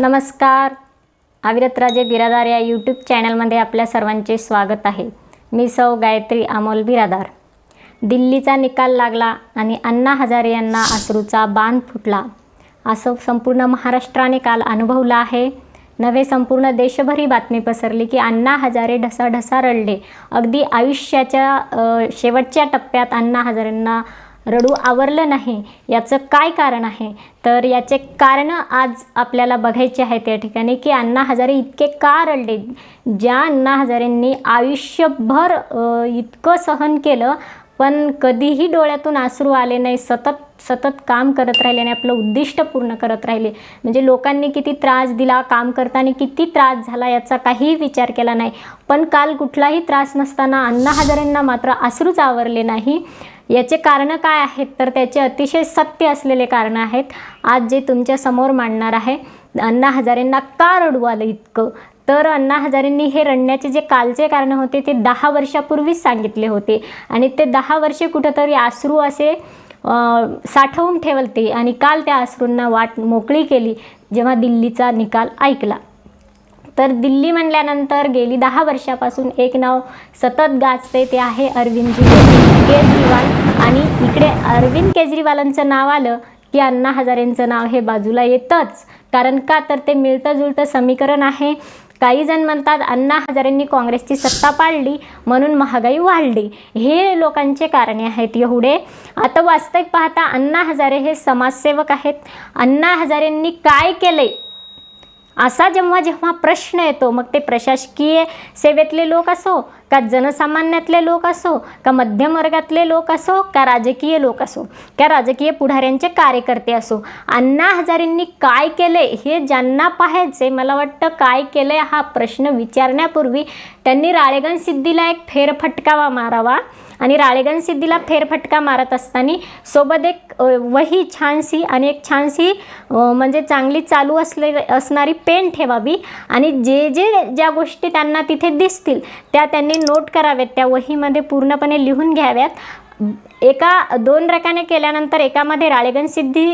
नमस्कार. अविरतराजे बिरादार या यूट्यूब चॅनलमध्ये आपल्या सर्वांचे स्वागत आहे. मी सौ गायत्री अमोल बिरादार. दिल्लीचा निकाल लागला आणि अण्णा हजारे यांना अश्रूचा बांध फुटला. असं संपूर्ण महाराष्ट्राने काल अनुभवलं आहे. नव्हे संपूर्ण देशभरी बातमी पसरली की अण्णा हजारे ढसाढसा रडले. अगदी आयुष्याच्या शेवटच्या टप्प्यात अण्णा हजारेंना रडू आवरलं नाही याचं काय कारण आहे? तर याचे कारणं आज आपल्याला बघायचे आहेत या ठिकाणी की अण्णा हजारे इतके का रडले? ज्या अण्णा हजारेंनी आयुष्यभर इतकं सहन केलं पण कधीही डोळ्यातून आसरू आले नाही सतत सतत काम करत राहिले आणि आपलं उद्दिष्ट पूर्ण करत राहिले. म्हणजे लोकांनी किती त्रास दिला काम करताना किती त्रास झाला याचा काहीही विचार केला नाही. पण काल कुठलाही त्रास नसताना अण्णा हजारेंना मात्र आसरूच आवरले नाही. याचे कारणं काय आहेत? तर त्याचे अतिशय सत्य असलेले कारणं आहेत. आज जे तुमच्यासमोर मांडणार आहे अण्णा हजारेंना का रडू आलं इतकं? तर अण्णा हजारेंनी हे रडण्याचे जे कालचे कारण होते ते दहा वर्षापूर्वीच सांगितले होते. आणि ते दहा वर्षे कुठंतरी अश्रू असे साठवून ठेवलते आणि काल त्या अश्रूंना वाट मोकळी केली जेव्हा दिल्लीचा निकाल ऐकला. तर दिल्ली म्हणल्यानंतर गेली दहा वर्षापासून एक नाव सतत गाजते ते आहे अरविंदजी केजरीवाल. आणि इकडे अरविंद केजरीवालांचं नाव आलं की अण्णा हजारेंचं नाव हे बाजूला येतंच. कारण का? तर ते मिळतं जुळतं समीकरण आहे. काही जण म्हणतात अण्णा हजारेंनी काँग्रेसची सत्ता पाडली म्हणून महागाई वाढली. हे लोकांचे कारणे आहेत एवढे. आता वास्तविक पाहता अण्णा हजारे हे समाजसेवक आहेत. अण्णा हजारेंनी काय केले? असा जेव्हा जेव्हा प्रश्न येतो मग ते प्रशासकीय सेवेतले लोक असो का जनसामान्यातले लोक असो का मध्यम वर्गातले लोक असो का राजकीय लोक असो का राजकीय पुढाऱ्यांचे कार्यकर्ते असो अण्णा हजारेंनी काय केले हे ज्यांना पाहायचे मला वाटतं काय केले हा प्रश्न विचारण्यापूर्वी त्यांनी राळेगण सिद्धीला एक फेरफटकावा मारावा. आणि राळेगण सिद्धीला फेरफटका मारत असताना सोबत एक वही छानशी आणि एक छानशी म्हणजे चांगली चालू असले असणारी पेन ठेवावी. आणि जे जे ज्या गोष्टी त्यांना तिथे दिसतील त्या त्यांनी नोट कराव्यात त्या वहीमध्ये पूर्णपणे लिहून घ्याव्यात. एका दोन रकाने केल्यानंतर एकामध्ये राळेगण सिद्धी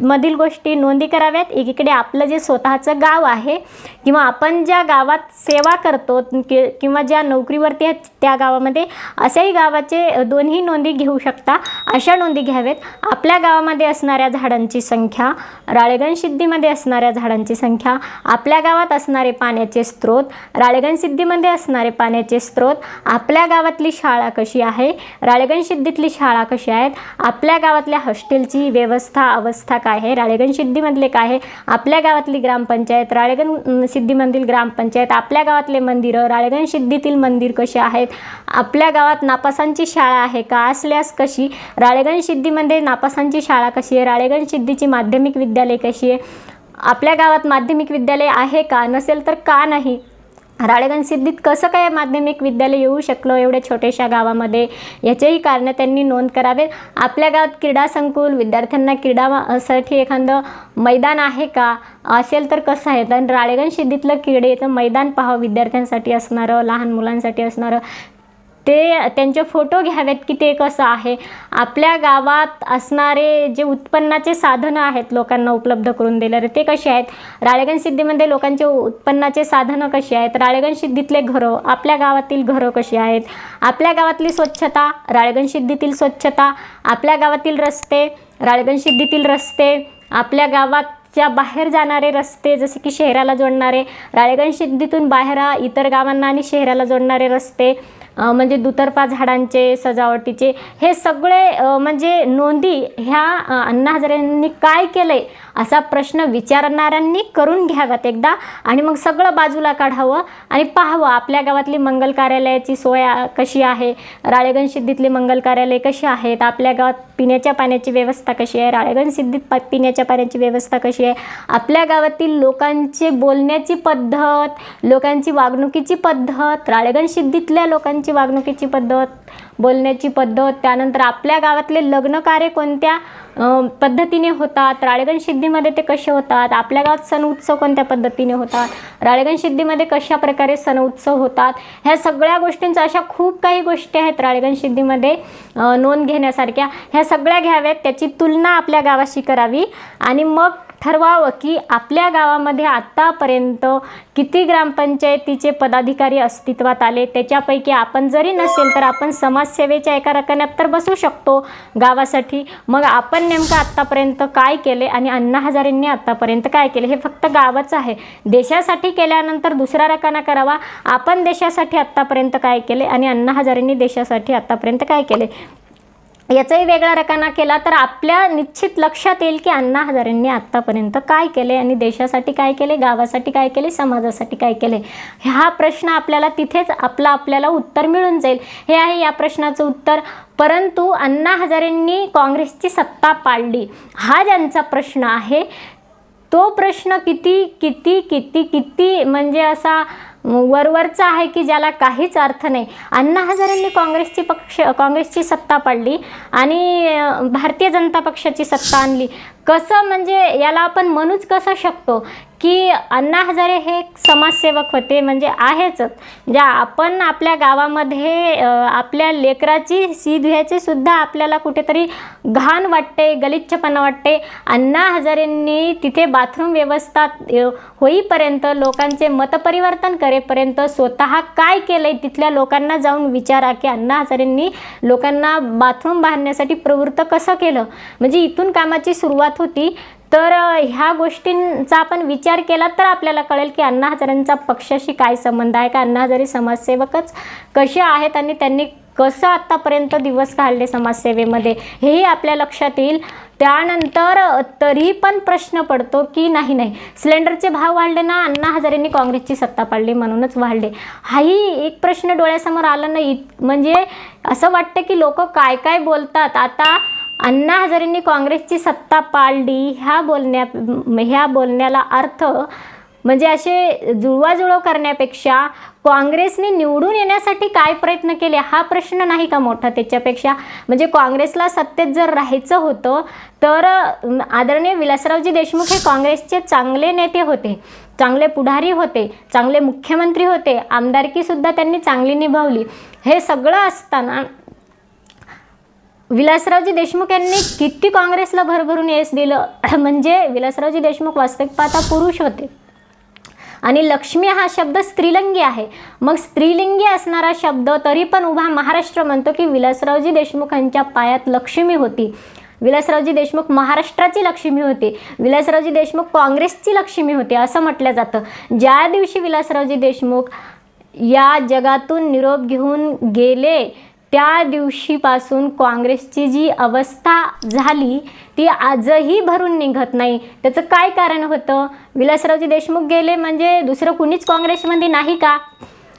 मधील गोष्टी नोंदी कराव्यात. एकीकडे आपलं जे स्वतःचं गाव आहे किंवा आपण ज्या गावात सेवा करतो कि किंवा ज्या नोकरीवरती आहेत त्या गावामध्ये अशाही गावाचे दोन्ही नोंदी घेऊ शकता. अशा नोंदी घ्यावेत आपल्या गावामध्ये असणाऱ्या झाडांची संख्या राळेगण सिद्धीमध्ये असणाऱ्या झाडांची संख्या आपल्या गावात असणारे पाण्याचे स्रोत राळेगण सिद्धीमध्ये असणारे पाण्याचे स्रोत आपल्या गावातली शाळा कशी आहे राळेगण सिद्धीतली शाळा कशी आहेत आपल्या गावातल्या हॉस्टेलची व्यवस्था अवस्था काय आहे? राळेगण सिद्धीमधले काय आहे? आपल्या गावातली ग्रामपंचायत राळेगण सिद्धीमधील ग्रामपंचायत आपल्या गावातले मंदिरं राळेगण सिद्धीतील मंदिर कसे आहेत? आपल्या गावात नापासांची शाळा आहे का? असल्यास कशी? राळेगण सिद्धीमध्ये नापासांची शाळा कशी आहे? राळेगण सिद्धीची माध्यमिक विद्यालय कशी आहे? आपल्या गावात माध्यमिक विद्यालय आहे का? नसेल तर का नाही? राळेगण सिद्धीत कसं काय माध्यमिक विद्यालय येऊ शकलो? एवढ्या छोट्याशा गावामध्ये याचेही कारणं त्यांनी नोंद करावे आपल्या गावात क्रीडा संकुल विद्यार्थ्यांना क्रीडासाठी एखादं मैदान आहे का? असेल तर कसं आहे? तर राळेगण सिद्धीतलं क्रीडेचं मैदान पाहावं विद्यार्थ्यांसाठी असणारं लहान मुलांसाठी असणारं ते त्यांचे फोटो घ्यावेत की ते कसं आहे. आपल्या गावात असणारे जे उत्पन्नाचे साधनं आहेत लोकांना उपलब्ध करून दिलेले ते कसे आहेत? राळेगण सिद्धीमध्ये लोकांचे उत्पन्नाचे साधनं कशी आहेत? राळेगण सिद्धीतले घरं आपल्या गावातील घरं कशी आहेत? आपल्या गावातली स्वच्छता राळेगण सिद्धीतील स्वच्छता. आपल्या गावातील रस्ते राळेगण सिद्धीतील रस्ते. आपल्या गावात च्या बाहेर जाणारे रस्ते जसे की शहराला जोडणारे. राळेगण सिद्धीतून बाहेर इतर गावांना आणि शहराला जोडणारे रस्ते. म्हणजे दुतर्फा झाडांचे सजावटीचे हे सगळे म्हणजे नोंदी ह्या अण्णा हजारेंनी काय केलं आहे असा प्रश्न विचारणाऱ्यांनी करून घ्याव्यात एकदा. आणि मग सगळं बाजूला काढावं आणि पाहावं आपल्या गावातली मंगल कार्यालयाची सोय कशी आहे? राळेगण सिद्धीतली मंगल कार्यालय कशी आहेत? आपल्या गावात पिण्याच्या पाण्याची व्यवस्था कशी आहे? राळेगण सिद्धीत पिण्याच्या पाण्याची व्यवस्था कशी आहे? आपल्या गावातील लोकांची बोलण्याची पद्धत लोकांची वागणुकीची पद्धत राळेगण सिद्धीतल्या लोकांची वागणुकीची पद्धत बोलण्याची पद्धत त्यानंतर आपल्या गावातले लग्न कार्य कोणत्या पद्धतीने होतात? राळेगण सिद्धीमध्ये ते कसे होतात? आपल्या गावात सण उत्सव कोणत्या पद्धतीने होतात? राळेगण सिद्धीमध्ये कशा प्रकारे सण उत्सव होतात? ह्या सगळ्या गोष्टींचा अशा खूप काही गोष्टी आहेत राळेगण सिद्धीमध्ये नोंद घेण्यासारख्या. ह्या सगळ्या घ्याव्यात त्याची तुलना आपल्या गावाशी करावी. आणि मग ठरवावं की आपल्या गावामध्ये आत्तापर्यंत किती ग्रामपंचायतीचे पदाधिकारी अस्तित्वात आले? त्याच्यापैकी आपण जरी नसेल तर आपण समाजसेवेच्या एका रकान्यात तर बसू शकतो गावासाठी. मग आपण नेमकं आत्तापर्यंत काय केले आणि अण्णा हजारेंनी आत्तापर्यंत काय केले? हे फक्त गावच आहे. देशासाठी केल्यानंतर दुसरा रकाना करावा. आपण देशासाठी आत्तापर्यंत काय केले आणि अण्णा हजारेंनी देशासाठी आत्तापर्यंत काय केले? याचाही वेगळा रकाना केला तर आपल्या निश्चित लक्षात येईल की अण्णा हजारेंनी आत्तापर्यंत काय केले आणि देशासाठी काय केले गावासाठी काय केले समाजासाठी काय केले? हा प्रश्न आपल्याला तिथेच आपला आपल्याला उत्तर मिळून जाईल. हे आहे या प्रश्नाचं उत्तर. परंतु अण्णा हजारेंनी काँग्रेसची सत्ता पाडली. हा ज्यांचा प्रश्न आहे तो प्रश्न किती किती किती किती म्हणजे असा वरवरचा आहे की ज्याला काहीच अर्थ नाही. अण्णा हजारेंनी काँग्रेसची पक्ष काँग्रेसची सत्ता पाडली आणि भारतीय जनता पक्षाची सत्ता आणली. कसं म्हणजे याला आपण म्हणूच कसं शकतो? की अण्णा हजारे हे समाजसेवक होते म्हणजे आहेच. म्हणजे आपण आपल्या गावामध्ये आपल्या लेकराची सी घ्यायची सुद्धा आपल्याला कुठेतरी घाण वाटते गलिच्छपणा वाटते. अण्णा हजारेंनी तिथे बाथरूम व्यवस्था होईपर्यंत लोकांचे मतपरिवर्तन करेपर्यंत स्वतः काय केलंय तिथल्या लोकांना जाऊन विचारा की अण्णा हजारेंनी लोकांना बाथरूम बांधण्यासाठी प्रवृत्त कसं केलं? म्हणजे इथून कामाची सुरुवात होती. तर ह्या गोष्टींचा आपण विचार केला तर आपल्याला कळेल की अण्णा हजारेंचा पक्षाशी काय संबंध आहे का अण्णा हजारे समाजसेवकच कसे आहेत आणि त्यांनी कसं आत्तापर्यंत दिवस काढले समाजसेवेमध्ये हेही आपल्या लक्षात येईल. त्यानंतर तरी पण प्रश्न पडतो की नाही नाही. सिलेंडरचे भाव वाढले ना अण्णा हजारेंनी काँग्रेसची सत्ता पाडली म्हणूनच वाढले. हाही एक प्रश्न डोळ्यासमोर आला नाही. म्हणजे असं वाटतं की लोक काय काय बोलतात. आता अण्णा हजारेंनी काँग्रेसची सत्ता पाळली. ह्या बोलण्या ह्या बोलण्याला अर्थ म्हणजे असे जुळवाजुळव करण्यापेक्षा काँग्रेसने निवडून येण्यासाठी काय प्रयत्न केले हा प्रश्न नाही का मोठा त्याच्यापेक्षा? म्हणजे काँग्रेसला सत्तेत जर राहायचं होतं तर आदरणीय विलासरावजी देशमुख हे काँग्रेसचे चांगले नेते होते चांगले पुढारी होते चांगले मुख्यमंत्री होते आमदारकीसुद्धा त्यांनी चांगली निभावली. हे सगळं असताना विलासरावजी देशमुख यांनी किती काँग्रेसला भरभरून येस दिलं? म्हणजे विलासरावजी देशमुख वास्तविक पाहता पुरुष होते. आणि लक्ष्मी हा शब्द स्त्रीलिंगी आहे. मग स्त्रीलिंगी असणारा शब्द तरी पण उभा महाराष्ट्र म्हणतो की विलासरावजी देशमुखांच्या पायात लक्ष्मी होती. विलासरावजी देशमुख महाराष्ट्राची लक्ष्मी होती. विलासरावजी देशमुख काँग्रेसची लक्ष्मी होती असं म्हटलं जातं. ज्या दिवशी विलासरावजी देशमुख या जगातून निरोप घेऊन गेले त्या दिवशीपासून काँग्रेसची जी अवस्था झाली ती आजही भरून निघत नाही. त्याचं काय कारण होतं? विलासरावजी देशमुख गेले म्हणजे दुसरं कुणीच काँग्रेसमध्ये नाही का?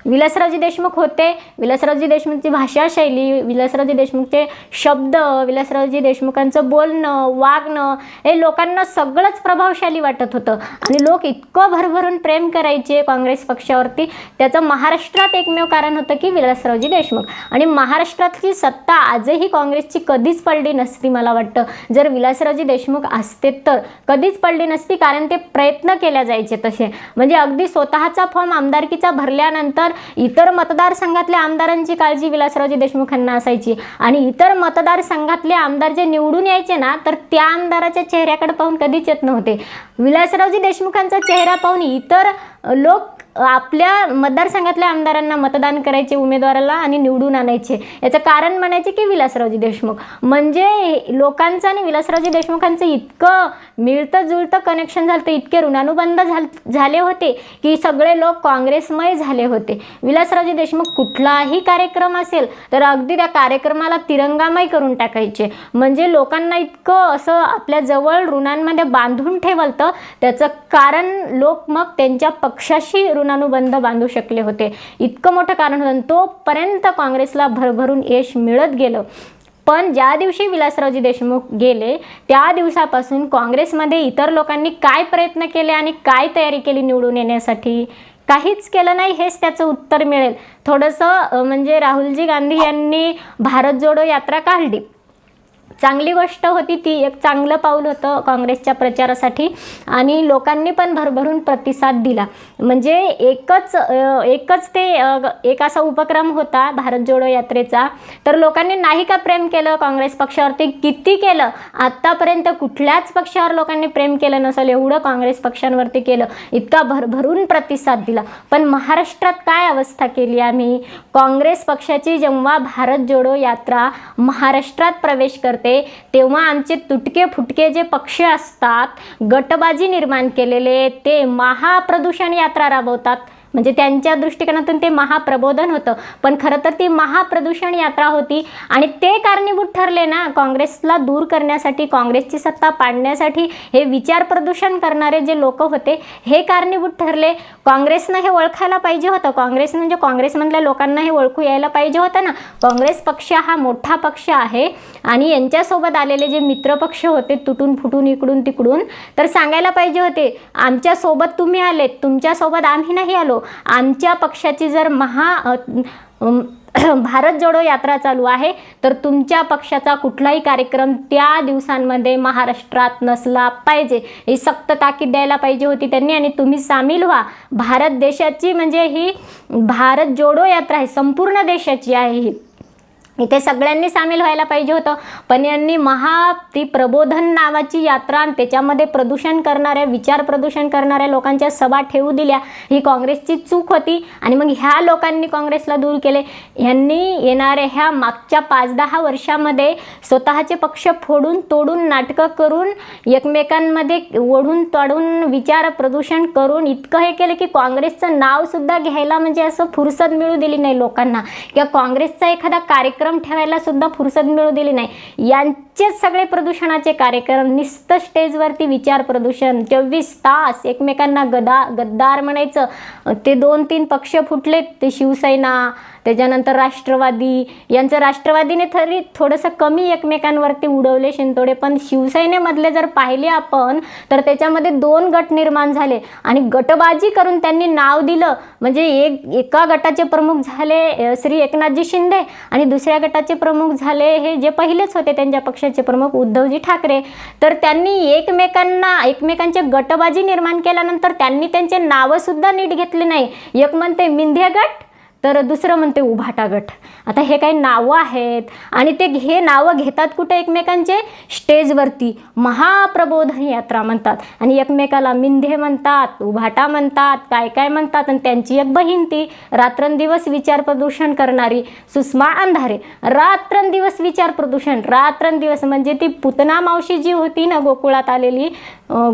विलासरावजी देशमुख होते. विलासरावजी देशमुखची भाषाशैली विलासरावजी देशमुखचे शब्द विलासरावजी देशमुखांचं बोलणं वागणं हे लोकांना सगळंच प्रभावशाली वाटत होतं. आणि लोक इतकं भरभरून प्रेम करायचे काँग्रेस पक्षावरती. त्याचं महाराष्ट्रात एकमेव कारण होतं की विलासरावजी देशमुख. आणि महाराष्ट्रातली सत्ता आजही काँग्रेसची कधीच पडली नसती मला वाटतं. जर विलासरावजी देशमुख असते तर कधीच पडली नसती कारण ते प्रयत्न केल्या जायचे तसे. म्हणजे अगदी स्वतःचा फॉर्म आमदारकीचा भरल्यानंतर इतर मतदारसंघातल्या आमदारांची काळजी विलासरावजी देशमुखांना असायची. आणि इतर मतदारसंघातले आमदार जे निवडून यायचे ना तर त्या आमदाराच्या चेहऱ्याकडे पाहून कधीच येत नव्हते. विलासरावजी देशमुखांचा चेहरा पाहून इतर लोक आपल्या मतदारसंघातल्या आमदारांना मतदान करायचे उमेदवाराला आणि निवडून आणायचे. याचं कारण म्हणायचे की विलासरावजी देशमुख. म्हणजे लोकांचं आणि विलासरावजी देशमुखांचं इतकं मिळतं जुळतं कनेक्शन झालं इतके ऋणानुबंध झाल झाले होते की सगळे लोक काँग्रेसमय झाले होते. विलासरावजी देशमुख कुठलाही कार्यक्रम असेल तर अगदी त्या कार्यक्रमाला तिरंगामय करून टाकायचे. म्हणजे लोकांना इतकं असं आपल्या जवळ ऋणांमध्ये बांधून ठेवलतं. त्याचं कारण लोक मग त्यांच्या पक्षाशी ऋणानुबंध बांधू शकले होते. इतकं मोठं कारण होतं तोपर्यंत काँग्रेसला भरभरून यश मिळत गेलं. पण ज्या दिवशी विलासरावजी देशमुख गेले त्या दिवसापासून काँग्रेसमध्ये इतर लोकांनी काय प्रयत्न केले आणि काय तयारी केली निवडून येण्यासाठी? काहीच केलं नाही हेच त्याचं उत्तर मिळेल. थोडंसं म्हणजे राहुलजी गांधी यांनी भारत जोडो यात्रा काढली. चांगली गोष्ट होती ती एक चांगलं पाऊल होतं काँग्रेसच्या प्रचारासाठी आणि लोकांनी पण भरभरून प्रतिसाद दिला. म्हणजे एकच एकच ते एक असा उपक्रम होता भारत जोडो यात्रेचा. तर लोकांनी नाही का प्रेम केलं काँग्रेस पक्षावरती? किती केलं? आत्तापर्यंत कुठल्याच पक्षावर लोकांनी प्रेम केलं नसेल एवढं काँग्रेस पक्षांवरती केलं. इतका भरभरून प्रतिसाद दिला. पण महाराष्ट्रात काय अवस्था केली आम्ही? काँग्रेस पक्षाची जेव्हा भारत जोडो यात्रा महाराष्ट्रात प्रवेश करते तेव्हा आमचे तुटके फुटके जे पक्ष असतात गटबाजी निर्माण केलेले ते महाप्रदूषण यात्रा राबवतात. म्हणजे त्यांच्या दृष्टिकोनातून ते महाप्रबोधन होतं. पण खरं तर ती महाप्रदूषण यात्रा होती आणि ते कारणीभूत ठरले ना काँग्रेसला दूर करण्यासाठी काँग्रेसची सत्ता पाडण्यासाठी हे विचार प्रदूषण करणारे जे लोक होते हे कारणीभूत ठरले. काँग्रेसनं हे ओळखायला पाहिजे होतं. काँग्रेस म्हणजे काँग्रेसमधल्या लोकांना हे ओळखू यायला पाहिजे होतं ना. काँग्रेस पक्ष हा मोठा पक्ष आहे आणि यांच्यासोबत आलेले जे मित्रपक्ष होते तुटून फुटून इकडून तिकडून तर सांगायला पाहिजे होते आमच्यासोबत तुम्ही आलेत तुमच्यासोबत आम्ही नाही आलो. आमच्या पक्षाची जर महा भारत जोडो यात्रा चालू आहे तर तुमच्या पक्षाचा कुठलाही कार्यक्रम त्या दिवसांमध्ये महाराष्ट्रात नसला पाहिजे. ही सक्त ताकीद द्यायला पाहिजे होती त्यांनी आणि तुम्ही सामील व्हा. भारत देशाची म्हणजे ही भारत जोडो यात्रा आहे संपूर्ण देशाची आहे ही. इथे सगळ्यांनी सामील व्हायला पाहिजे होतं. पण यांनी महा ती प्रबोधन नावाची यात्रा आणि त्याच्यामध्ये प्रदूषण करणाऱ्या विचार प्रदूषण करणाऱ्या लोकांच्या सभा ठेवू दिल्या. ही काँग्रेसची चूक होती आणि मग ह्या लोकांनी काँग्रेसला दूर केले. ह्यांनी येणाऱ्या ह्या मागच्या पाच दहा वर्षामध्ये स्वतःचे पक्ष फोडून तोडून नाटकं करून एकमेकांमध्ये ओढून तोडून विचार प्रदूषण करून इतकं हे केलं की काँग्रेसचं नावसुद्धा घ्यायला म्हणजे असं फुरसत मिळू दिली नाही लोकांना. किंवा काँग्रेसचा एखादा कार्यक्रम ठेवायला सुद्धा फुरसत मिळू दिली नाही. आजचेच सगळे प्रदूषणाचे कार्यक्रम निस्त स्टेजवरती विचार प्रदूषण. चोवीस तास एकमेकांना गदा गद्दार म्हणायचं. ते दोन तीन पक्ष फुटलेत ते शिवसेना त्याच्यानंतर राष्ट्रवादी. यांचं राष्ट्रवादीने तरी थोडंसं कमी एकमेकांवरती उडवले शिंतोडे. पण शिवसेनेमधले जर पाहिले आपण तर त्याच्यामध्ये दोन गट निर्माण झाले. आणि गटबाजी करून त्यांनी नाव दिलं. म्हणजे एक एका गटाचे प्रमुख झाले श्री एकनाथजी शिंदे. आणि दुसऱ्या गटाचे प्रमुख झाले हे जे पहिलेच होते त्यांच्या पक्ष पक्षाचे प्रमुख उद्धवजी ठाकरे. तर त्यांनी एकमेकांना एकमेकांचे गटबाजी निर्माण केल्यानंतर त्यांनी त्यांचे नावंसुद्धा नीट घेतले नाही. एक म्हणते मिंधे गट तर दुसरं म्हणते उभाटा गट आता हे काही नावं आहेत आणि ते हे नावं घेतात कुठे एकमेकांचे? स्टेजवरती. महाप्रबोधन यात्रा म्हणतात. आणि एकमेकाला मिंधे म्हणतात उभाटा म्हणतात काय काय म्हणतात? आणि त्यांची एक बहीण ती. रात्रंदिवस विचार प्रदूषण करणारी सुषमा अंधारे. रात्रंदिवस विचार प्रदूषण. रात्रंदिवस म्हणजे ती पुतना मावशी जी होती ना गोकुळात आलेली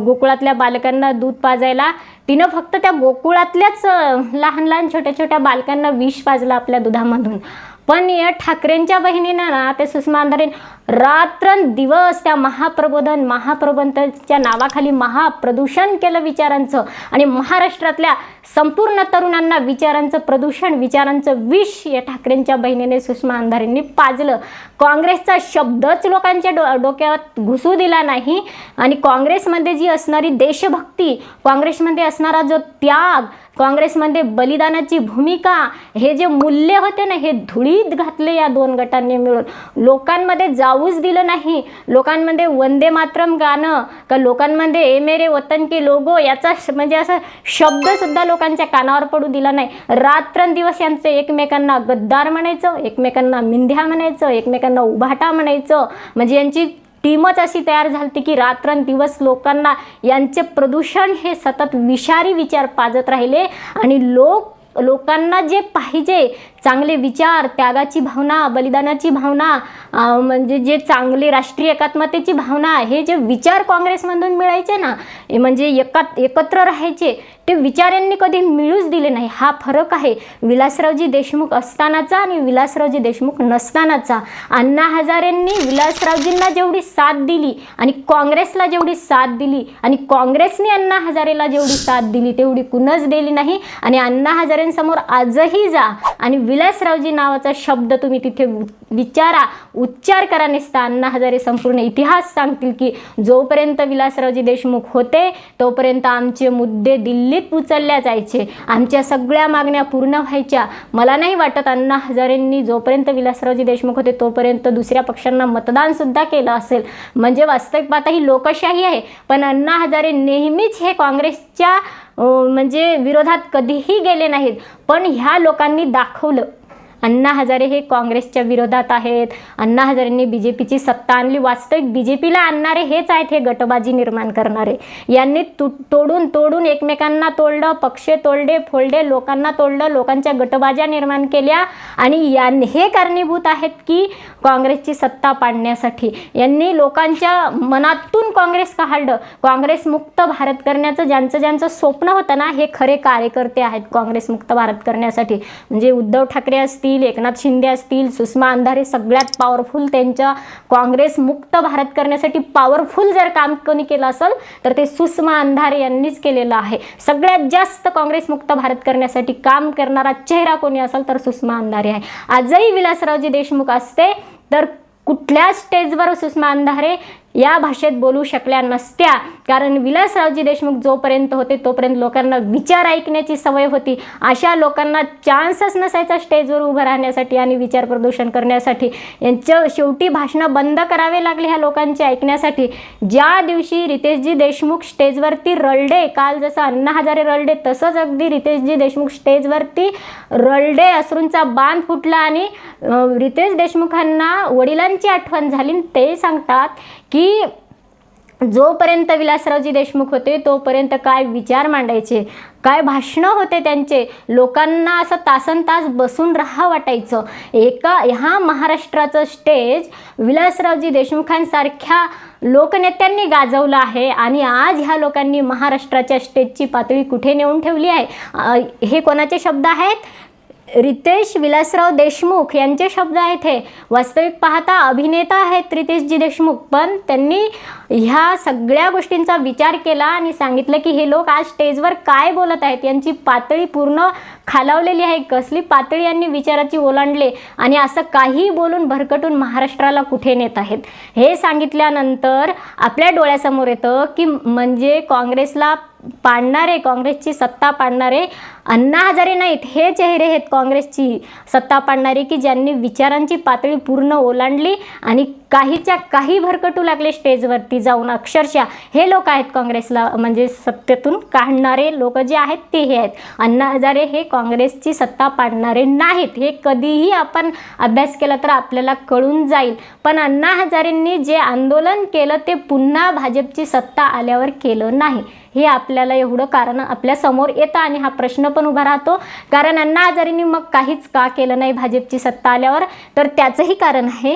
गोकुळातल्या बालकांना दूध पाजायला तिनं फक्त त्या गोकुळातल्याच लहान लहान छोट्या छोट्या बालकांना विष पाजलं आपल्या दुधामधून. पण या ठाकरेंच्या बहिणीनं ना ते सुषमा अंधारे रात्रंदिवस त्या महाप्रबोधन महाप्रबंधच्या नावाखाली महाप्रदूषण केलं विचारांचं आणि महाराष्ट्रातल्या संपूर्ण तरुणांना विचारांचं प्रदूषण विचारांचं विष या ठाकरेंच्या बहिणीने सुषमा अंधारेंनी पाजलं. काँग्रेसचा शब्दच लोकांच्या डो डोक्यात घुसू दिला नाही. आणि काँग्रेसमध्ये जी असणारी देशभक्ती काँग्रेसमध्ये असणारा जो त्याग काँग्रेसमध्ये बलिदानाची भूमिका हे जे मूल्य होते ना हे धुळीत घातले या दोन गटांनी मिळून. लोकांमध्ये जाऊच दिलं नाही. लोकांमध्ये वंदे मातरम गाणं का लोकांमध्ये ए मेरे वतन के लोगो याचा श- म्हणजे असं शब्दसुद्धा लोकांच्या कानावर पडू दिला नाही. रात्रंदिवस यांचं एकमेकांना गद्दार म्हणायचं एकमेकांना मिंध्या म्हणायचं एकमेकांना उभाटा म्हणायचं. म्हणजे यांची टीमच अशी तयार झाली की रात्रंदिवस लोकांना यांचे प्रदूषण हे सतत विषारी विचार पाजत राहिले आणि लोक लोकांना जे पाहिजे चांगले विचार त्यागाची भावना बलिदानाची भावना म्हणजे जे चांगले राष्ट्रीय एकात्मतेची भावना हे जे विचार काँग्रेसमधून मिळायचे ना म्हणजे एकात एकत्र राहायचे ते विचार यांनी कधी मिळूच दिले नाही. हा फरक आहे विलासरावजी देशमुख असतानाचा आणि विलासरावजी देशमुख नसतानाचा. अण्णा हजारेंनी विलासरावजींना जेवढी साथ दिली आणि काँग्रेसला जेवढी साथ दिली आणि काँग्रेसने अण्णा हजारेला जेवढी साथ दिली तेवढी कुणच दिली नाही. आणि अण्णा हजारेंसमोर आजही जा आणि विलासरावजी नावाचा शब्द तुम्ही तिथे विचारा उच्चार करा नसता. अण्णा हजारे संपूर्ण इतिहास सांगतील की जोपर्यंत विलासरावजी देशमुख होते तोपर्यंत आमचे मुद्दे दिल्लीत उचलल्या जायचे. आमच्या सगळ्या मागण्या पूर्ण व्हायच्या. मला नाही वाटत अण्णा हजारेंनी जोपर्यंत विलासरावजी देशमुख होते तोपर्यंत दुसऱ्या पक्षांना मतदानसुद्धा केलं असेल. म्हणजे वास्तविक पाहता ही लोकशाही आहे. पण अण्णा हजारे नेहमीच हे काँग्रेसच्या म्हणजे विरोधात कधीही गेले नाहीत. पण ह्या लोकांनी दाखवलं. अण्णा हजारे हे काँग्रेसच्या विरोधात आहेत. अण्णा हजारेंनी बी जे पीची सत्ता आणली. वास्तविक बी जे पीला आणणारे हेच आहेत हे गटबाजी निर्माण करणारे. यांनी तु तोडून तोडून एकमेकांना तोडलं पक्ष तोडले फोडले लोकांना तोडलं लोकांच्या गटबाज्या निर्माण केल्या आणि यां हे कारणीभूत आहेत की काँग्रेसची सत्ता पाडण्यासाठी. यांनी लोकांच्या मनातून काँग्रेस काढलं. काँग्रेस मुक्त भारत करण्याचं ज्यांचं ज्यांचं स्वप्न होतं ना हे खरे कार्यकर्ते आहेत काँग्रेस मुक्त भारत करण्यासाठी. म्हणजे उद्धव ठाकरे असतील एकनाथ शिंदे असतील सुषमा अंधारे सगळ्यात पॉवरफुल त्यांच्या काँग्रेस मुक्त भारत करण्यासाठी पॉवरफुल जर काम कोणी केलं असेल तर ते सुषमा अंधारे यांनीच केलेलं आहे. सगळ्यात जास्त काँग्रेस मुक्त भारत करण्यासाठी काम करणारा चेहरा कोणी असेल तर सुषमा अंधारे आहे. आजही विलासरावजी देशमुख असते तर कुठल्या स्टेजवर सुषमा अंधारे या भाषेत बोलू शकल्या नसत्या. कारण विलासरावजी देशमुख जोपर्यंत होते तोपर्यंत लोकांना विचार ऐकण्याची सवय होती. अशा लोकांना चान्सच नसायचा स्टेजवर उभं राहण्यासाठी आणि विचार प्रदूषण करण्यासाठी. यांचं शेवटी भाषणं बंद करावे लागले ह्या लोकांचे ऐकण्यासाठी. ज्या दिवशी रितेशजी देशमुख स्टेजवरती रळडे काल जसं अण्णा हजारे रळडे तसंच अगदी रितेशजी देशमुख स्टेजवरती रळडे अश्रूंचा बांध फुटला आणि रितेश देशमुखांना वडिलांची आठवण झाली. आणि ते सांगतात की जोपर्यंत विलासरावजी देशमुख होते तोपर्यंत काय विचार मांडायचे काय भाषणं होते त्यांचे लोकांना असं तासन तास बसून राहा वाटायचं. एका ह्या महाराष्ट्राचं स्टेज विलासरावजी देशमुखांसारख्या लोकनेत्यांनी गाजवलं आहे आणि आज ह्या लोकांनी महाराष्ट्राच्या स्टेजची पातळी कुठे नेऊन ठेवली आहे? हे कोणाचे शब्द आहेत? रितेश विलासराव देशमुख यांचे शब्द आहेत हे. वास्तविक पाहता अभिनेता आहेत रितेशजी देशमुख पण त्यांनी ह्या सगळ्या गोष्टींचा विचार केला आणि सांगितलं की हे लोक आज स्टेजवर काय बोलत आहेत यांची पातळी पूर्ण खालावलेली आहे. कसली पातळी यांनी विचाराची ओलांडले आणि असं काही बोलून भरकटून महाराष्ट्राला कुठे नेत आहेत? हे सांगितल्यानंतर आपल्या डोळ्यासमोर येतं की म्हणजे काँग्रेसला पाडणारे काँग्रेसची सत्ता पाडणारे अण्णा हजारे नाहीत हे चेहरे आहेत काँग्रेसची. सत्ता पाडणारे की ज्यांनी विचारांची पातळी पूर्ण ओलांडली आणि काहीच्या काही भरकटू लागले स्टेजवरती जाऊन अक्षरशः हे लोक आहेत काँग्रेसला म्हणजे सत्तेतून काढणारे लोक जे आहेत ते हे आहेत. अण्णा हजारे हे काँग्रेसची सत्ता पाडणारे नाहीत हे कधीही आपण अभ्यास केला तर आपल्याला कळून जाईल. पण अण्णा हजारेंनी जे आंदोलन केलं ते पुन्हा भाजपची सत्ता आल्यावर केलं नाही. हे आपल्याला एवढं कारण आपल्यासमोर येतं आणि हा प्रश्न पण उभा राहतो. कारण अण्णा हजारेंनी मग काहीच का केलं नाही भाजपची सत्ता आल्यावर तर त्याचंही कारण आहे.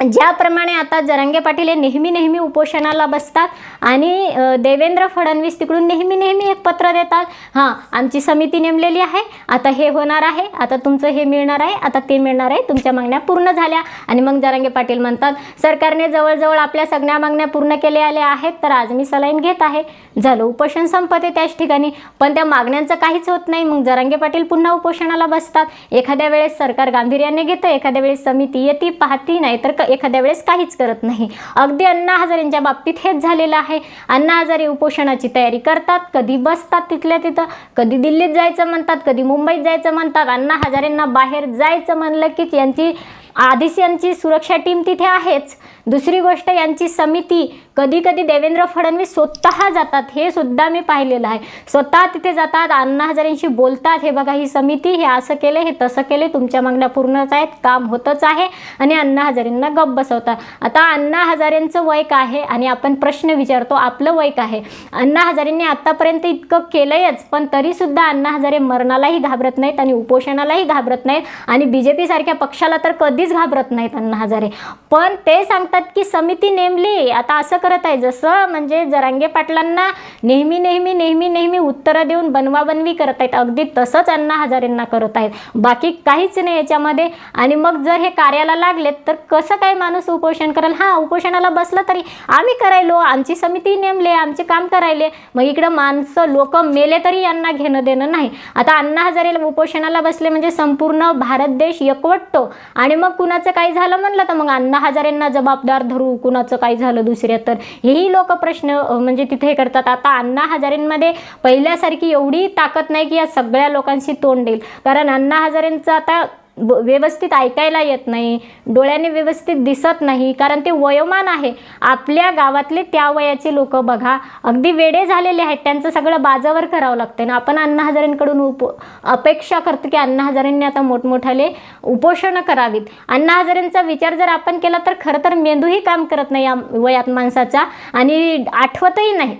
ज्याप्रमाणे आता जरांगे पाटील हे नेहमी नेहमी उपोषणाला बसतात आणि देवेंद्र फडणवीस तिकडून नेहमी नेहमी एक पत्र देतात हां आमची समिती नेमलेली आहे आता हे होणार आहे आता तुमचं हे मिळणार आहे आता ते मिळणार आहे तुमच्या मागण्या पूर्ण झाल्या. आणि मग जरांगे पाटील म्हणतात सरकारने जवळजवळ आपल्या सगळ्या मागण्या पूर्ण केल्या आल्या आहेत तर आज मी सलाईन घेत आहे. झालं उपोषण संपते त्याच ठिकाणी पण त्या मागण्यांचं काहीच होत नाही. मग जरांगे पाटील पुन्हा उपोषणाला बसतात. एखाद्या वेळेस सरकार गांभीर्याने घेतं एखाद्या वेळेस समिती येते पाहती नाही तर क- एखाद्या वेळेस काहीच करत नाही. अगदी अण्णा हजारेंच्या बाबतीत हेच झालेलं आहे. अण्णा हजारे उपोषणाची तयारी करतात. कधी बसतात तिथल्या तिथं कधी दिल्लीत जायचं म्हणतात कधी मुंबईत जायचं म्हणतात. अण्णा हजारेंना बाहेर जायचं म्हणलं की यांची आधीच यांची सुरक्षा टीम तिथे आहेच. दुसरी गोष्ट यांची समिती कधी कधी देवेंद्र फडणवीस स्वतः जातात हे सुद्धा मी पाहिलेलं आहे. स्वतः तिथे जातात अण्णा हजारेंशी बोलतात हे बघा ही समिती हे असं केले हे तसं केले तुमच्या मागण्या पूर्णच आहेत काम होतच आहे. आणि अण्णा हजारेंना गप्प बसवतात. आता अण्णा हजारेंचं वय काय आहे आणि आपण प्रश्न विचारतो आपलं वय काय आहे. अण्णा हजारेंनी आतापर्यंत इतकं केलंयच पण तरीसुद्धा अण्णा हजारे मरणालाही घाबरत नाहीत आणि उपोषणालाही घाबरत नाहीत. आणि बी जे पीसारख्या पक्षाला तर कधी कधीच घाबरत नाहीत अण्णा हजारे. पण ते सांगतात की समिती नेमली. आता असं करत आहे जसं म्हणजे जरांगे पाटलांना नेहमी नेहमी नेहमी नेहमी उत्तरं देऊन बनवाबनवी करत आहेत. अगदी तसंच अण्णा हजारेंना करत आहेत. बाकी काहीच नाही याच्यामध्ये. आणि मग जर हे कार्याला लागलेत तर कसं काय माणूस उपोषण करेल? हां उपोषणाला बसलं तरी आम्ही करायलो. आमची समिती नेमले आमचे काम करायले. मग इकडं माणसं लोक मेले तरी यांना घेणं देणं नाही. आता अण्णा हजारे उपोषणाला बसले म्हणजे संपूर्ण भारत देश एकवटतो आणि मग मग कुणाचं काही झालं म्हणलं तर मग अण्णा हजारेंना जबाबदार धरू कुणाचं काही झालं दुसऱ्या तर हेही लोक प्रश्न म्हणजे तिथे हे करतात. आता अण्णा हजारेंमध्ये पहिल्यासारखी एवढी ताकद नाही की या सगळ्या लोकांशी तोंड देईल. कारण अण्णा हजारेंचं आता व्यवस्थित ऐकायला येत नाही डोळ्याने व्यवस्थित दिसत नाही कारण ते वयोमान आहे. आपल्या गावातले त्या वयाचे लोक बघा अगदी वेडे झालेले आहेत त्यांचं सगळं बाजावर करावं लागतं ना आपण अण्णा हजारेंकडून उप अपेक्षा करतो की अण्णा हजारेंनी आता मोठमोठाले उपोषणं करावीत. अण्णा हजारेंचा विचार जर आपण केला तर खरं तर मेंदूही काम करत नाही या वयात माणसाचा आणि आठवतही नाही.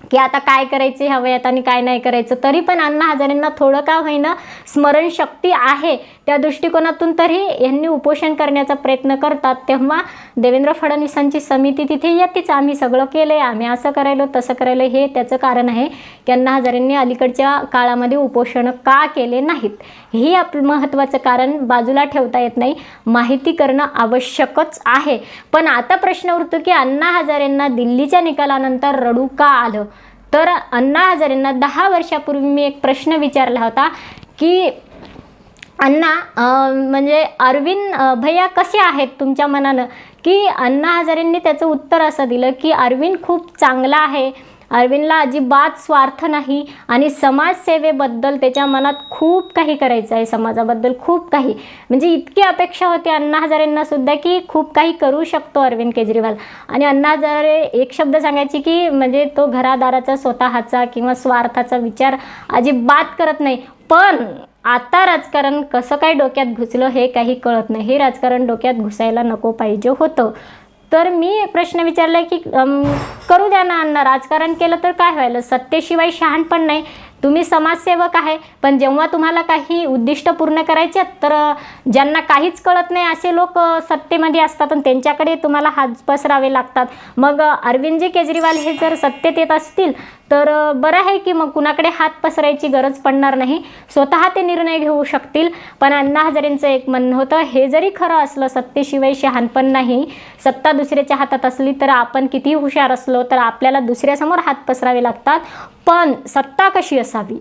की आता काय करायचे ह्या आता आणि काय नाही करायचं तरी पण अण्णा हजारेंना थोडं का होईना स्मरणशक्ती आहे. त्या दृष्टिकोनातून तरी यांनी उपोषण करण्याचा प्रयत्न करतात. तेव्हा देवेंद्र फडणवीसांची समिती तिथे येतेच. आम्ही सगळं केलं आहे आम्ही असं करायलो तसं करायलो हे त्याचं कारण आहे की अण्णा हजारेंनी अलीकडच्या काळामध्ये उपोषणं का केले नाहीत? हे आपलं महत्त्वाचं कारण बाजूला ठेवता येत नाही. माहिती करणं आवश्यकच आहे. पण आता प्रश्न उरतो की अण्णा हजारेंना दिल्लीच्या निकालानंतर रडू का आलं? तर अण्णा हजारेंना दहा वर्षापूर्वी मी एक प्रश्न विचारला होता की अण्णा म्हणजे अरविंद भैया कसे आहेत तुमच्या मनानं? की अण्णा हजारेंनी त्याचं उत्तर असं दिलं की अरविंद खूप चांगला आहे. अरविंदला अजिबात स्वार्थ नाही आणि समाजसेवेबद्दल त्याच्या मनात खूप काही करायचं आहे समाजाबद्दल खूप काही. म्हणजे इतकी अपेक्षा होती अण्णा हजारेंना सुद्धा की खूप काही करू शकतो अरविंद केजरीवाल. आणि अण्णा हजारे एक शब्द सांगायची की म्हणजे तो घरादाराचा स्वतःचा किंवा स्वार्थाचा विचार अजिबात करत नाही. पण आता राजकारण कसं काय डोक्यात घुसलं हे काही कळत नाही. हे राजकारण डोक्यात घुसायला नको पाहिजे होतं. तर मी प्रश्न विचारला की करू द्या ना अण्णा राजकारण केलं तर काय व्हायला? सत्तेशिवाय शहाणपण नाही. तुम्ही समाजसेवक आहे पण जेव्हा तुम्हाला काही उद्दिष्ट पूर्ण करायचे तर ज्यांना काहीच कळत नाही असे लोक सत्तेमध्ये असतात आणि त्यांच्याकडे तुम्हाला हात पसरावे लागतात. मग अरविंदजी केजरीवाल हे जर सत्तेत येत असतील तर बरं आहे की मग कुणाकडे हात पसरायची गरज पडणार नाही. स्वतः ते निर्णय घेऊ शकतील. पण अण्णा हजारेंचं एक म्हणणं होतं हे जरी खरं असलं सत्तेशिवाय शहाणपण नाही. सत्ता दुसऱ्याच्या हातात असली तर आपण कितीही हुशार असलो तर आपल्याला दुसऱ्यासमोर हात पसरावे लागतात. पण सत्ता कशी असावी?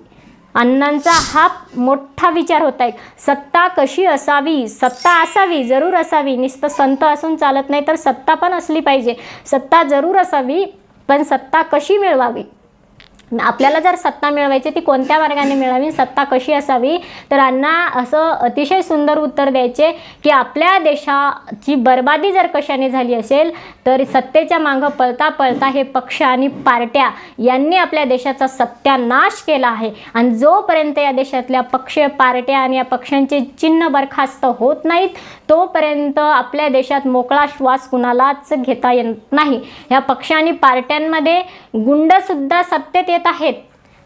अण्णांचा हा मोठा विचार होता एक. सत्ता कशी असावी? सत्ता असावी जरूर असावी. नुसतं संत असून चालत नाही तर सत्ता पण असली पाहिजे. सत्ता जरूर असावी पण सत्ता कशी मिळवावी? आपल्याला जर सत्ता मिळवायची ती कोणत्या मार्गाने मिळावी? सत्ता कशी असावी? तर अण्णा असं अतिशय सुंदर उत्तर द्यायचे की आपल्या देशाची बर्बादी जर कशाने झाली असेल तर सत्तेच्या मागं पळता पळता हे पक्ष आणि पार्ट्या यांनी आपल्या देशाचा सत्यानाश केला आहे. आणि जोपर्यंत या देशातल्या पक्ष पार्ट्या आणि या पक्षांचे चिन्ह बरखास्त होत नाहीत तोपर्यंत आपल्या देशात मोकळा श्वास कुणालाच घेता येत नाही. ह्या पक्ष आणि पार्ट्यांमध्ये गुंडसुद्धा सत्तेत येत आहेत?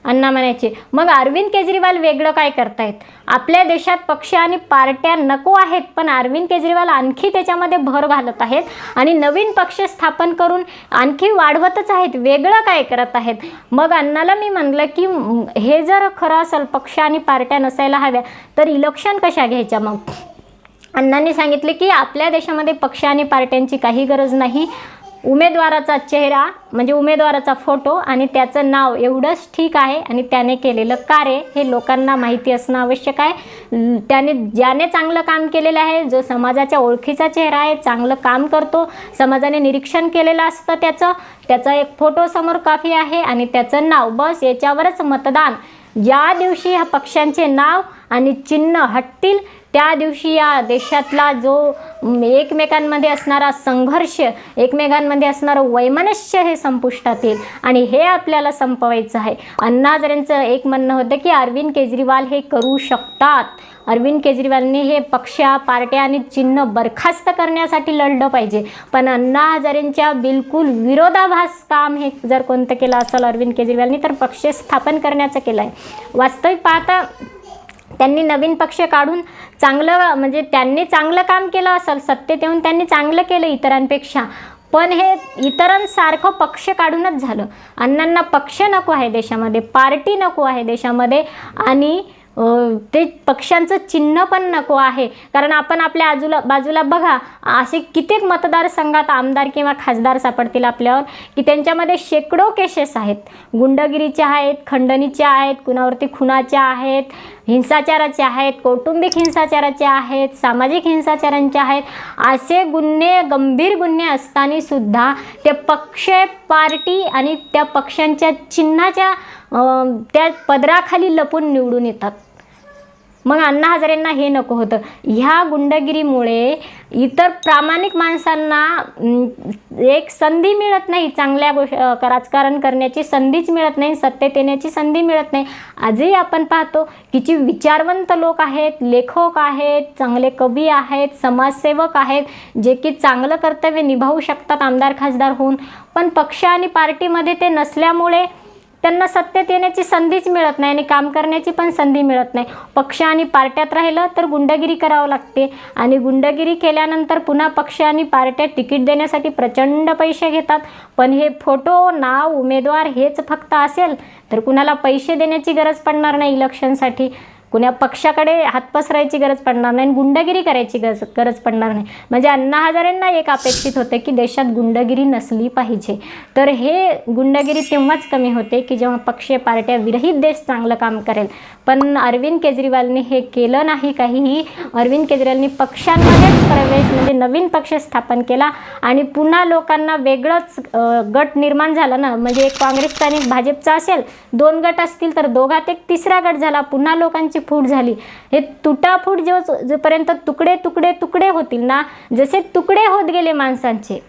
अण्णा म्हणायचे मग अरविंद केजरीवाल वेगळं काय करतायत? आपल्या देशात पक्ष आणि पार्ट्या नको आहेत पण अरविंद केजरीवाल आणखी त्याच्यामध्ये भर घालत आहेत आणि नवीन पक्ष स्थापन करून आणखी वाढवतच आहेत वेगळं काय करत आहेत? मग अण्णाला मी म्हणलं की हे जर खरं असेल पक्ष आणि पार्ट्या नसायला हव्या तर इलेक्शन कशा घ्यायच्या मग? अण्णांनी सांगितले की आपल्या देशामध्ये पक्ष आणि पार्ट्यांची काही गरज नाही. उमेदवाराचा चेहरा म्हणजे उमेदवाराचा फोटो आणि त्याचं नाव एवढंच ठीक आहे आणि त्याने केलेलं कार्य हे लोकांना माहिती असणं आवश्यक आहे. त्याने ज्याने चांगलं काम केलेलं आहे जो समाजाच्या ओळखीचा चेहरा आहे चांगलं काम करतो समाजाने निरीक्षण केलेलं असतं त्याचं त्याचा एक फोटो समोर काफी आहे आणि त्याचं नाव बस याच्यावरच मतदान. ज्या दिवशी ह्या पक्षांचे नाव आणि चिन्ह हटतील त्या दिवशी या देशातला जो एकमेकांमध्ये असणारा संघर्ष एकमेकांमध्ये असणारं वैमनस्य हे संपुष्टात येईल. आणि हे आपल्याला संपवायचं आहे. अण्णा हजारेंचं एक म्हणणं होतं की अरविंद केजरीवाल हे करू शकतात. अरविंद केजरीवालने हे पक्ष पार्ट्या आणि चिन्ह बरखास्त करण्यासाठी लढलं पाहिजे. पण अण्णा हजारेंच्या बिलकुल विरोधाभास काम हे जर कोणतं केलं असेल अरविंद केजरीवालनी तर पक्ष स्थापन करण्याचं केलं आहे वास्तविक पाहता त्यांनी नवीन पक्ष काढून चांगलं म्हणजे त्यांनी चांगलं काम केलं असेल सत्तेत येऊन त्यांनी चांगलं केलं इतरांपेक्षा. पण हे इतरांसारखं पक्ष काढूनच झालं. अण्णांना पक्ष नको आहे देशामध्ये पार्टी नको आहे देशामध्ये. आणि ते पक्षांचं चिन्ह पण नको आहे. कारण आपण आपल्या आजूला बाजूला बघा असे कित्येक मतदारसंघात आमदार किंवा खासदार सापडतील आपल्यावर की त्यांच्यामध्ये शेकडो केसेस आहेत. गुंडगिरीच्या आहेत खंडणीच्या आहेत कुणावरती खुनाच्या आहेत हिंसाचाराचे आहेत कौटुंबिक हिंसाचाराचे आहेत सामाजिक हिंसाचारांचे आहेत. असे गुन्हे गंभीर गुन्हे असताना सुद्धा ते पक्ष पार्टी आणि त्या पक्षांच्या चिन्हाच्या त्या पदराखाली लपून निवडून येतात. मग अण्णा हजारेंना हे नको होतं. ह्या गुंडगिरीमुळे इतर प्रामाणिक माणसांना एक संधी मिळत नाही चांगल्या गोष्ट राजकारण करण्याची संधीच मिळत नाही सत्तेत येण्याची संधी मिळत नाही. आजही आपण पाहतो की जी विचारवंत लोक आहेत लेखक आहेत चांगले कवी आहेत समाजसेवक आहेत जे की चांगलं कर्तव्य निभावू शकतात आमदार खासदार होऊन. पण पक्ष आणि पार्टीमध्ये ते नसल्यामुळे त्यांना सत्तेत येण्याची संधीच मिळत नाही आणि काम करण्याची पण संधी मिळत नाही. पक्ष आणि पार्ट्यात राहिलं तर गुंडगिरी करावं लागते. आणि गुंडगिरी केल्यानंतर पुन्हा पक्ष आणि पार्ट्या तिकीट देण्यासाठी प्रचंड पैसे घेतात. पण हे फोटो नाव उमेदवार हेच फक्त असेल तर कुणाला पैसे देण्याची गरज पडणार नाही इलेक्शनसाठी. कुण्या पक्षाकडे हात पसरायची गरज पडणार नाही आणि गुंडगिरी करायची गरज गरज पडणार नाही. म्हणजे अण्णा हजारेंना एक अपेक्षित होते की देशात गुंडगिरी नसली पाहिजे. तर हे गुंडगिरी तेव्हाच कमी होते की जेव्हा पक्षीय पार्ट्या विरहित देश चांगलं काम करेल. पण अरविंद केजरीवालने हे केलं नाही काहीही. अरविंद केजरीवालनी पक्षांमध्येच प्रवेश म्हणजे नवीन पक्ष स्थापन केला आणि पुन्हा लोकांना वेगळंच गट निर्माण झाला ना. म्हणजे एक काँग्रेसचा आणि एक भाजपचा असेल. दोन गट असतील तर दोघात एक तिसरा गट झाला. पुन्हा लोकांची फूट झाली. हे तुटाफूट जो जोपर्यंत तुकडे तुकडे तुकडे होतील ना जसे तुकडे होत गेले माणसांचे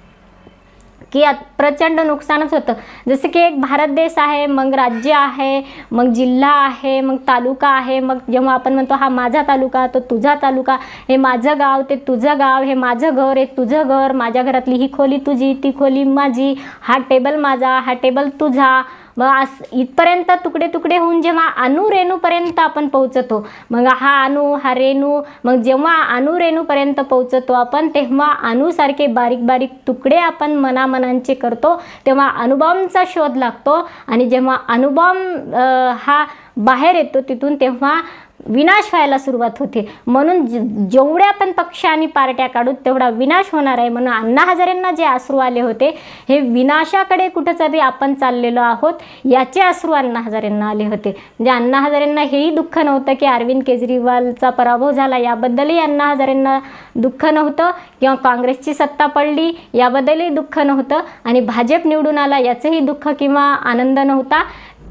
की प्रचंड नुकसानच होतं. जसं की एक भारत देश आहे मग राज्य आहे मग जिल्हा आहे मग तालुका आहे मग जेव्हा आपण म्हणतो हा माझा तालुका तो तुझा तालुका हे माझं गाव ते तुझं गाव हे माझं घर हे तुझं घर माझ्या घरातली ही खोली तुझी ती खोली माझी हा टेबल माझा हा टेबल तुझा मग अस इथपर्यंत तुकडे तुकडे होऊन जेव्हा अणु रेणूपर्यंत आपण पोहोचतो मग हा अणू हा रेणू मग जेव्हा अणु रेणूपर्यंत पोहोचतो आपण तेव्हा अणूसारखे बारीक बारीक तुकडे आपण मनामनांचे करतो तेव्हा अणुबॉम्बचा शोध लागतो आणि जेव्हा अणुबॉम्ब हा बाहेर येतो तिथून तेव्हा विनाश व्हायला सुरुवात होते. म्हणून जेवढ्या आपण पक्ष आणि पार्ट्या काढू तेवढा विनाश होणार आहे. म्हणून अण्णा हजारेंना जे अश्रू आले होते हे विनाशाकडे कुठंतरी आपण चाललेलो आहोत याचे अश्रू अण्णा हजारेंना आले होते. म्हणजे अण्णा हजारेंना हेही दुःख नव्हतं की अरविंद केजरीवालचा पराभव झाला याबद्दलही अण्णा हजारेंना दुःख नव्हतं. किंवा काँग्रेसची सत्ता पडली याबद्दलही दुःख नव्हतं. आणि भाजप निवडून आला याचंही दुःख किंवा आनंद नव्हता.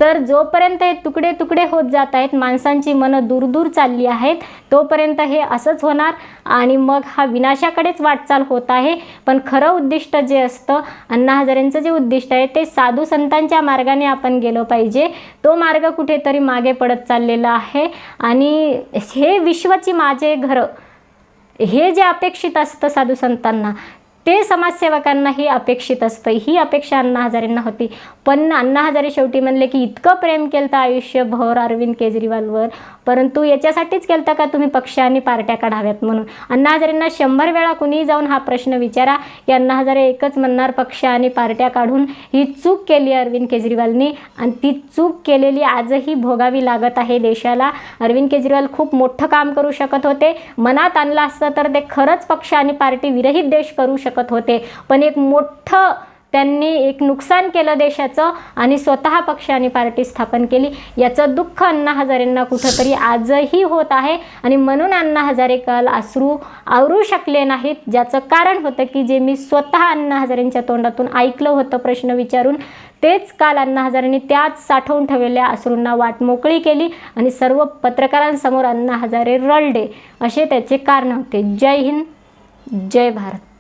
तर जोपर्यंत हे तुकडे तुकडे होत जात आहेत माणसांची मनं दूर दूर चालली आहेत तोपर्यंत हे असंच होणार आणि मग हा विनाशाकडेच वाटचाल होत आहे. पण खरं उद्दिष्ट जे असतं अण्णा हजारेंचं जे उद्दिष्ट आहे ते साधू संतांच्या मार्गाने आपण गेलो पाहिजे. तो मार्ग कुठेतरी मागे पडत चाललेला आहे. आणि हे विश्वाची माझे घरं हे जे अपेक्षित असतं साधू संतांना ते समाजसेवकांनाही अपेक्षित असतं. ही अपेक्षा अण्णा हजारेंना होती. पण अण्णा हजारे शेवटी म्हणले की इतकं प्रेम केलं तर आयुष्यभर अरविंद केजरीवालवर. परंतु याच्यासाठीच केलं का तुम्ही पक्ष आणि पार्ट्या काढाव्यात म्हणून? अण्णा हजारेंना शंभर वेळा कुणीही जाऊन हा प्रश्न विचारा की अण्णा हजारे एकच म्हणणार पक्ष आणि पार्ट्या काढून ही चूक केली अरविंद केजरीवालनी. आणि ती चूक केलेली आजही भोगावी लागत आहे देशाला. अरविंद केजरीवाल खूप मोठं काम करू शकत होते. मनात आणलं असतं तर ते खरंच पक्ष आणि पार्टी विरहित देश करू शकत होते. पण एक मोठं त्यांनी एक नुकसान केलं देशाचं आणि स्वतः पक्ष आणि पार्टी स्थापन केली. याचं दुःख अण्णा हजारेंना कुठंतरी आजही होत आहे. आणि म्हणून अण्णा हजारे काल आसरू आवरू शकले नाहीत. ज्याचं कारण होतं की जे मी स्वतः अण्णा हजारेंच्या तोंडातून ऐकलं होतं प्रश्न विचारून तेच काल अण्णा हजारेंनी त्याच साठवून ठेवलेल्या अश्रूंना वाट मोकळी केली आणि सर्व पत्रकारांसमोर अण्णा हजारे रडले. असे त्याचे कारण होते. जय हिंद जय भारत.